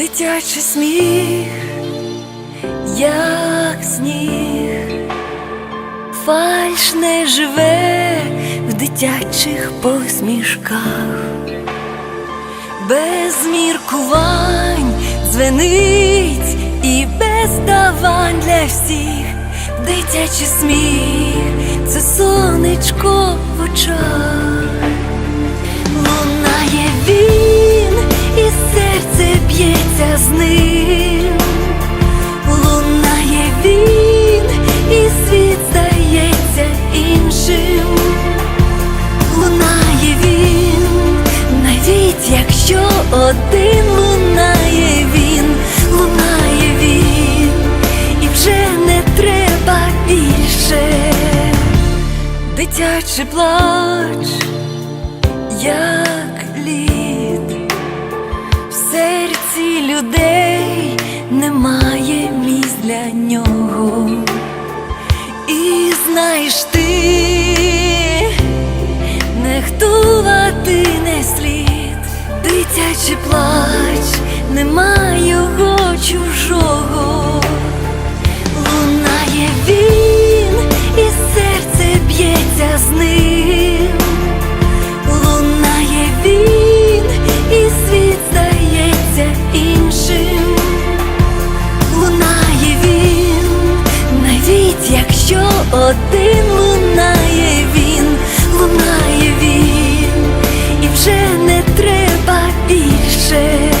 дитячий сміх, як сніг, фальш не живе в дитячих посмішках, без міркувань дзвенить і без давань для всіх. Дитячий сміх це сонечко в очах. Якщо один лунає він, лунає він, і вже не треба більше. Дитячий плач як лід, в серці людей немає місць для нього. чи плач, нема його чужого, лунає він, і серце б'ється з ним, лунає він, і світ здається іншим, лунає він, навіть якщо один лунає він, лунає він, і вже не треба бігти shit